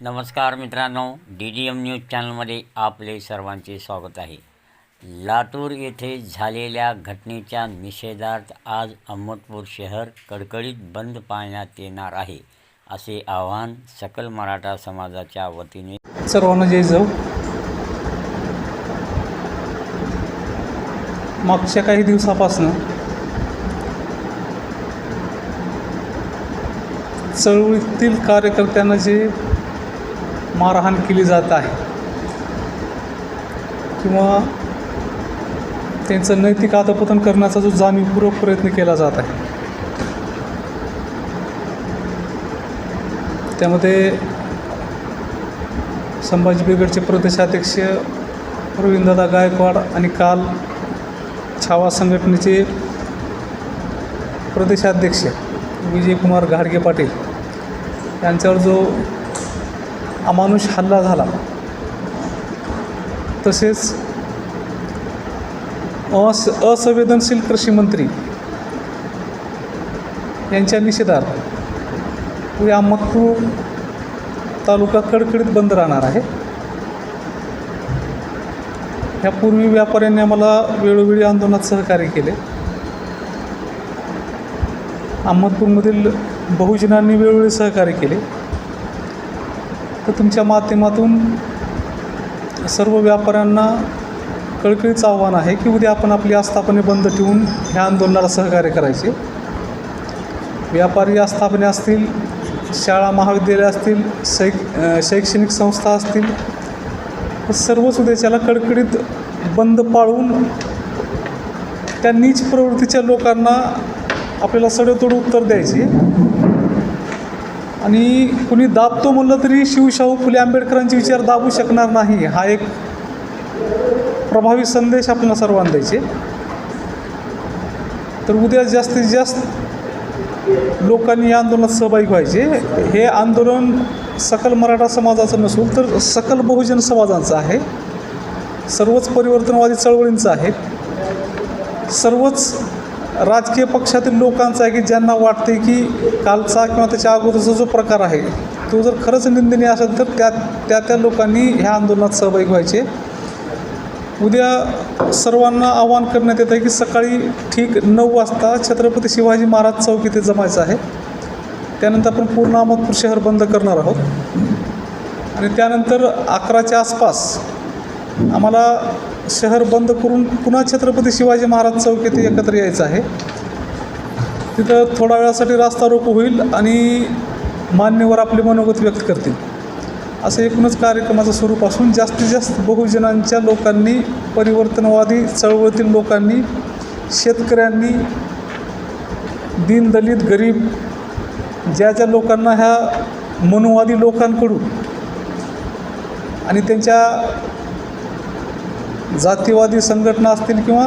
नमस्कार मित्रांनो D D M news चॅनलमध्ये आपले सर्वांचे स्वागत आहे. लातूर येथे झालेल्या घटनेच्या निषेधार्थ आज अहमदपूर शहर कडकडीत बंद पाळण्यात येणार आहे असे आवाहन सकल मराठा समाजाच्या वतीने सर्वांना जय जाऊ मागच्या काही दिवसापासून चळवळीतील कार्यकर्त्यांना जे मारहाण केली जात आहे. किंवा त्यांचं नैतिक आदपतन करण्याचा जो जाणीवपूर्वक प्रयत्न केला जात आहे. त्यामध्ये संभाजी ब्रिगेडचे प्रदेशाध्यक्ष प्रवीणदादा गायकवाड आणि काल छावा संघटनेचे प्रदेशाध्यक्ष विजयकुमार घाडगे पाटील यांच्यावर जो अमानुष हल्ला झाला. तसेच अस असंवेदनशील कृषी मंत्री यांच्या निषेधार्थ उद्या अहमदपूर तालुका कडकडीत बंद राहणार आहे. यापूर्वी व्यापाऱ्यांनी आम्हाला वेळोवेळी आंदोलनात सहकार्य केले. अहमदपूरमधील बहुजनांनी वेळोवेळी सहकार्य केले. तर तुमच्या माध्यमातून सर्व व्यापाऱ्यांना कळकळीचं आव्हान आहे की उद्या आपण आपली आस्थापने बंद ठेवून ह्या आंदोलनाला सहकार्य करायचे. व्यापारी आस्थापने असतील शाळा महाविद्यालय असतील शैक शैक्षणिक संस्था असतील सर्वच उद्याच्याला कडकडीत बंद पाळून त्या नीच प्रवृत्तीच्या लोकांना आपल्याला सडेतोड उत्तर द्यायचे. आणि कुणी दाबतो म्हणलं तरी शिवशाहू फुले आंबेडकरांचे विचार दाबू शकणार नाही. हा एक प्रभावी संदेश आपल्याला सर्वांना द्यायचे. तर उद्या जास्तीत जास्त लोकांनी या आंदोलनात सहभागी व्हायचे. हे आंदोलन सकल मराठा समाजाचं नसून तर सकल बहुजन समाजाचं आहे. सर्वच परिवर्तनवादी चळवळींचं आहे. सर्वच राजकीय पक्षातील लोकांचा आहे की ज्यांना वाटते की कालचा किंवा त्याच्या अगोदरचा जो प्रकार आहे तो जर खरंच निंदनीय असेल तर त्या त्या त्या लोकांनी ह्या आंदोलनात सहभागी व्हायचे. उद्या सर्वांना आवाहन करण्यात येतं आहे की सकाळी ठीक नऊ वाजता छत्रपती शिवाजी महाराज चौक इथे जमायचं आहे. त्यानंतर आपण पूर्ण अहमदपूर शहर बंद करणार आहोत. आणि त्यानंतर अकराच्या आसपास आम्हाला शहर बंद करून पुन्हा छत्रपती शिवाजी महाराज चौक येथे एकत्र यायचं आहे. तिथं थोड्या वेळासाठी रास्ता रोको होईल आणि मान्यवर आपले मनोगत व्यक्त करतील. असं एकूणच कार्यक्रमाचं स्वरूप असून जास्तीत जास्त बहुजनांच्या लोकांनी परिवर्तनवादी चळवळीतील लोकांनी शेतकऱ्यांनी दीनदलित गरीब ज्या ज्या लोकांना ह्या मनोवादी लोकांकडून आणि त्यांच्या जातीवादी संघटना असतील किंवा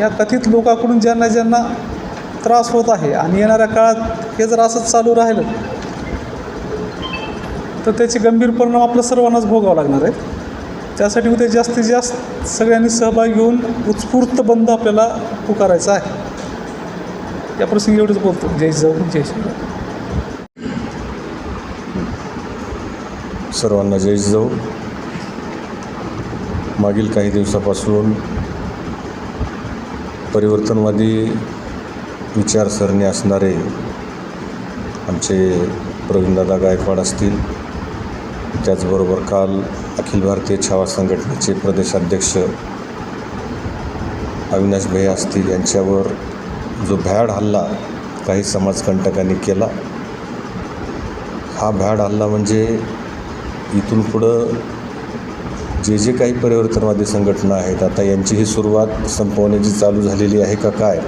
या कथित लोकांकडून ज्यांना ज्यांना त्रास होत आहे आणि येणाऱ्या काळात हे जर असंच चालू राहिलं तर त्याचे गंभीर परिणाम आपल्या सर्वांनाच भोगावं लागणार आहेत. त्यासाठी उद्या जास्तीत जास्त सगळ्यांनी सहभाग घेऊन उत्स्फूर्त बंद आपल्याला पुकारायचा आहे. या प्रसंगी एवढंच बोलतो. जय जाऊ जय श्री सर्वांना जय जाऊ मागील काही दिवसापासून परिवर्तनवादी विचारसरणी असणारे आमचे प्रवीणदादा गायकवाड असतील. त्याचबरोबर काल अखिल भारतीय छावा संघटनेचे प्रदेशाध्यक्ष अविनाश भैया असतील यांच्यावर जो भ्याड हल्ला काही समाजकंटकांनी केला हा भ्याड हल्ला म्हणजे इथून पुढं जे जे काही परिवर्तनवादी संघटना आहेत आता यांची ही सुरुवात संपवण्याची चालू झालेली आहे का काय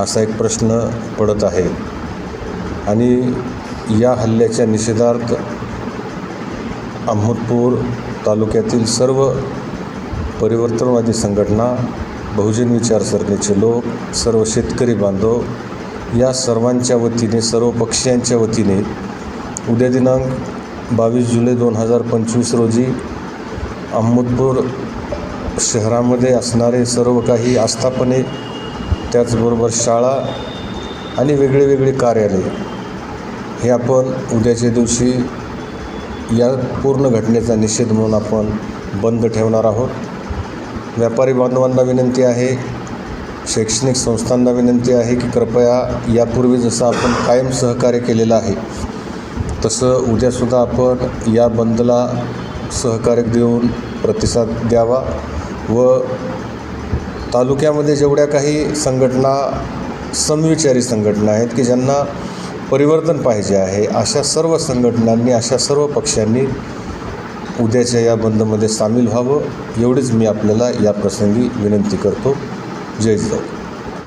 असा एक प्रश्न पडत आहे. आणि या हल्ल्याच्या निषेधार्थ अहमदपूर तालुक्यातील सर्व परिवर्तनवादी संघटना बहुजन विचारसरणीचे लोक सर्व शेतकरी बांधव या सर्वांच्या वतीने सर्व पक्षीयांच्या वतीने उद्या दिनांक बावीस जुलै दोन हजार पंचवीस रोजी अहमदपूर शहरामध्ये असणारे सर्व काही आस्थापने त्याचबरोबर शाळा आणि वेगळे वेगळे कार्यालय हे आपण उद्याच्या दिवशी या पूर्ण घटनेचा निषेध म्हणून आपण बंद ठेवणार आहोत. व्यापारी बांधवांना विनंती आहे शैक्षणिक संस्थांना विनंती आहे की कृपया यापूर्वी जसं आपण कायम सहकार्य केलेलं आहे तसं उद्यासुद्धा आपण या बंदला सहकार्य देऊन प्रतिसाद द्यावा व तालुक्यामध्ये जेवढ्या काही संघटना समविचारी संघटना आहेत की ज्यांना परिवर्तन पाहिजे आहे अशा सर्व संघटनांनी अशा सर्व पक्षांनी उद्याच्या या बंदमध्ये सामील व्हावं एवढीच मी आपल्याला या प्रसंगी विनंती करतो. जय जाऊ